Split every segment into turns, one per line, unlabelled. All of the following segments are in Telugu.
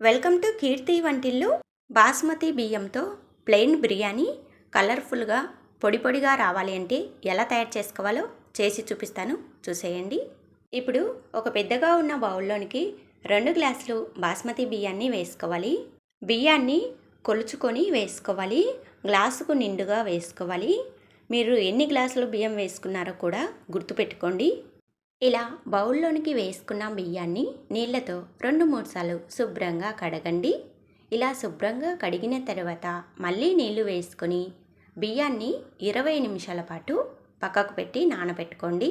వెల్కమ్ టు కీర్తి వంటిల్లు. బాస్మతి బియ్యంతో ప్లెయిన్ బిర్యానీ కలర్ఫుల్గా పొడి పొడిగా రావాలి అంటే ఎలా తయారు చేసుకోవాలో చేసి చూపిస్తాను. చూసేయండి. ఇప్పుడు ఒక పెద్దగా ఉన్న బౌల్లోనికి రెండు గ్లాసులు బాస్మతి బియ్యాన్ని వేసుకోవాలి. బియ్యాన్ని కొలుచుకొని వేసుకోవాలి. గ్లాసుకు నిండుగా వేసుకోవాలి. మీరు ఎన్ని గ్లాసులు బియ్యం వేసుకున్నారో కూడా గుర్తుపెట్టుకోండి. ఇలా బౌల్లోనికి వేసుకున్న బియ్యాన్ని నీళ్ళతో రెండు మూడు సార్లు శుభ్రంగా కడగండి. ఇలా శుభ్రంగా కడిగిన తర్వాత మళ్ళీ నీళ్ళు వేసుకొని బియ్యాన్ని ఇరవై నిమిషాల పాటు పక్కకు పెట్టి నానబెట్టుకోండి.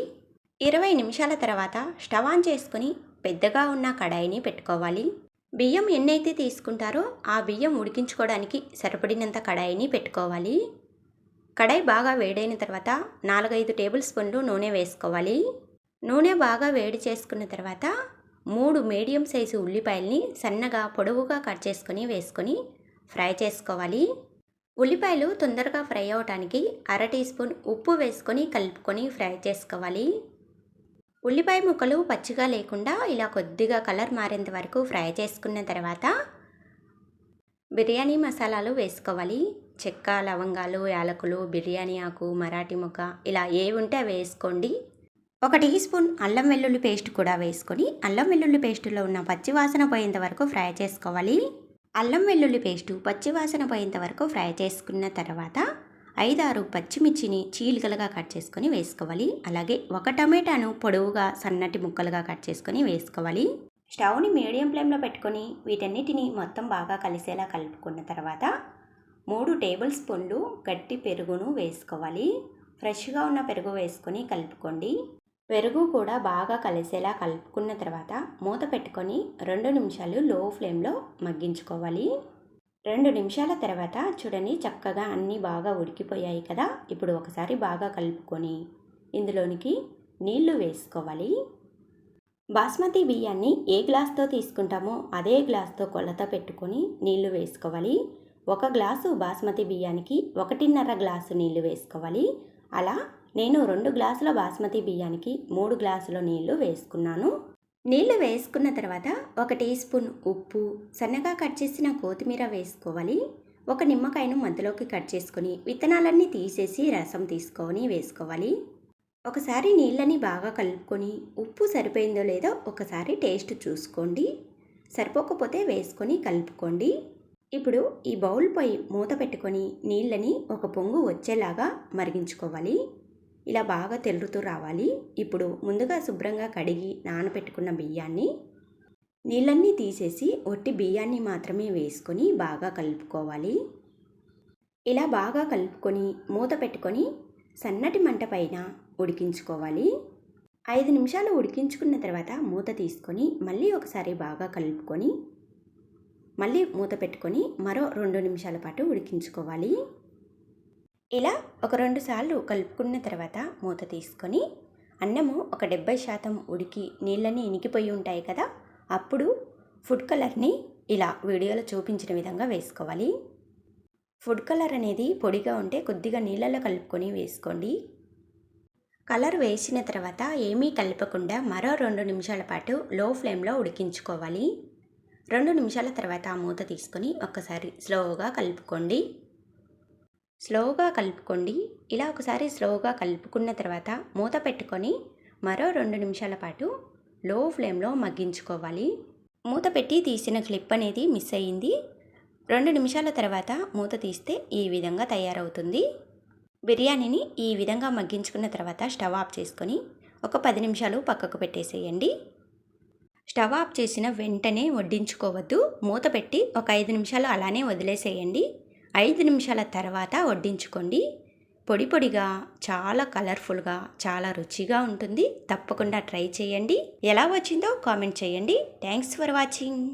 ఇరవై నిమిషాల తర్వాత స్టవ్ ఆన్ చేసుకొని పెద్దగా ఉన్న కడాయిని పెట్టుకోవాలి. బియ్యం ఎన్నైతే తీసుకుంటారో ఆ బియ్యం ఉడికించుకోవడానికి సరిపడినంత కడాయిని పెట్టుకోవాలి. కడాయి బాగా వేడైన తర్వాత నాలుగైదు టేబుల్ స్పూన్లు నూనె వేసుకోవాలి. నూనె బాగా వేడి చేసుకున్న తర్వాత మూడు మీడియం సైజు ఉల్లిపాయల్ని సన్నగా పొడవుగా కట్ చేసుకొని వేసుకొని ఫ్రై చేసుకోవాలి. ఉల్లిపాయలు తొందరగా ఫ్రై అవడానికి అర టీ స్పూన్ ఉప్పు వేసుకొని కలుపుకొని ఫ్రై చేసుకోవాలి. ఉల్లిపాయ ముక్కలు పచ్చిగా లేకుండా ఇలా కొద్దిగా కలర్ మారేంత వరకు ఫ్రై చేసుకున్న తర్వాత బిర్యానీ మసాలాలు వేసుకోవాలి. చెక్క లవంగాలు యాలకులు బిర్యానీ ఆకు మరాఠీ ముక్క ఇలా ఏవి ఉంటే అవి వేసుకోండి. ఒక టీ స్పూన్ అల్లం వెల్లుల్లి పేస్ట్ కూడా వేసుకొని అల్లం వెల్లుల్లి పేస్టులో ఉన్న పచ్చివాసన పోయేంత వరకు ఫ్రై చేసుకోవాలి. అల్లం వెల్లుల్లి పేస్టు పచ్చివాసన పోయేంత వరకు ఫ్రై చేసుకున్న తర్వాత ఐదారు పచ్చిమిర్చిని చీలికలుగా కట్ చేసుకొని వేసుకోవాలి. అలాగే ఒక టమాటాను పొడవుగా సన్నటి ముక్కలుగా కట్ చేసుకొని వేసుకోవాలి. స్టవ్ని మీడియం ఫ్లేమ్లో పెట్టుకొని వీటన్నిటిని మొత్తం బాగా కలిసేలా కలుపుకున్న తర్వాత మూడు టేబుల్ స్పూన్లు గట్టి పెరుగును వేసుకోవాలి. ఫ్రెష్గా ఉన్న పెరుగు వేసుకొని కలుపుకోండి. పెరుగు కూడా బాగా కలిసేలా కలుపుకున్న తర్వాత మూత పెట్టుకొని రెండు నిమిషాలు లో ఫ్లేమ్లో మగ్గించుకోవాలి. రెండు నిమిషాల తర్వాత చూడండి చక్కగా అన్నీ బాగా ఉడికిపోయాయి కదా. ఇప్పుడు ఒకసారి బాగా కలుపుకొని ఇందులోనికి నీళ్ళు వేసుకోవాలి. బాస్మతి బియ్యాన్ని ఏ గ్లాస్తో తీసుకుంటామో అదే గ్లాస్తో కొలత పెట్టుకొని నీళ్ళు వేసుకోవాలి. ఒక గ్లాసు బాస్మతి బియ్యానికి ఒకటిన్నర గ్లాసు నీళ్ళు వేసుకోవాలి. అలా నేను రెండు గ్లాసుల బాస్మతి బియ్యానికి మూడు గ్లాసుల నీళ్ళు వేసుకున్నాను. నీళ్ళు వేసుకున్న తర్వాత ఒక టీ స్పూన్ ఉప్పు సన్నగా కట్ చేసిన కొత్తిమీర వేసుకోవాలి. ఒక నిమ్మకాయను మధ్యలోకి కట్ చేసుకొని విత్తనాలన్నీ తీసేసి రసం తీసుకొని వేసుకోవాలి. ఒకసారి నీళ్ళని బాగా కలుపుకొని ఉప్పు సరిపోయిందో లేదో ఒకసారి టేస్ట్ చూసుకోండి. సరిపోకపోతే వేసుకొని కలుపుకోండి. ఇప్పుడు ఈ బౌల్ పొయ్యి మూత పెట్టుకొని నీళ్ళని ఒక పొంగు వచ్చేలాగా మరిగించుకోవాలి. ఇలా బాగా తెల్లుతూ రావాలి. ఇప్పుడు ముందుగా శుభ్రంగా కడిగి నానబెట్టుకున్న బియ్యాన్ని నీళ్ళన్నీ తీసేసి ఒట్టి బియ్యాన్ని మాత్రమే వేసుకొని బాగా కలుపుకోవాలి. ఇలా బాగా కలుపుకొని మూత పెట్టుకొని సన్నటి మంట పైన ఉడికించుకోవాలి. ఐదు నిమిషాలు ఉడికించుకున్న తర్వాత మూత తీసుకొని మళ్ళీ ఒకసారి బాగా కలుపుకొని మళ్ళీ మూత పెట్టుకొని మరో రెండు నిమిషాల పాటు ఉడికించుకోవాలి. ఇలా ఒక రెండు సార్లు కలుపుకున్న తర్వాత మూత తీసుకొని అన్నము ఒక డెబ్బై శాతం ఉడికి నీళ్ళని ఇనికిపోయి ఉంటాయి కదా అప్పుడు ఫుడ్ కలర్ని ఇలా వీడియోలో చూపించిన విధంగా వేసుకోవాలి. ఫుడ్ కలర్ అనేది పొడిగా ఉంటే కొద్దిగా నీళ్ళలో కలుపుకొని వేసుకోండి. కలర్ వేసిన తర్వాత ఏమీ కలపకుండా మరో రెండు నిమిషాల పాటు లో ఫ్లేమ్లో ఉడికించుకోవాలి. రెండు నిమిషాల తర్వాత మూత తీసుకొని ఒక్కసారి స్లోగా కలుపుకోండి. స్లోగా కలుపుకోండి. ఇలా ఒకసారి స్లోగా కలుపుకున్న తర్వాత మూత పెట్టుకొని మరో రెండు నిమిషాల పాటు లో ఫ్లేమ్లో మగ్గించుకోవాలి. మూత పెట్టి తీసిన క్లిప్ అనేది మిస్ అయ్యింది. రెండు నిమిషాల తర్వాత మూత తీస్తే ఈ విధంగా తయారవుతుంది. బిర్యానీని ఈ విధంగా మగ్గించుకున్న తర్వాత స్టవ్ ఆఫ్ చేసుకొని ఒక పది నిమిషాలు పక్కకు పెట్టేసేయండి. స్టవ్ ఆఫ్ చేసిన వెంటనే వడ్డించుకోవద్దు. మూత పెట్టి ఒక ఐదు నిమిషాలు అలానే వదిలేసేయండి. ఐదు నిమిషాల తర్వాత వడ్డించుకోండి. పొడి పొడిగా చాలా కలర్ఫుల్గా చాలా రుచిగా ఉంటుంది. తప్పకుండా ట్రై చేయండి. ఎలా వచ్చిందో కామెంట్ చేయండి. Thanks for watching.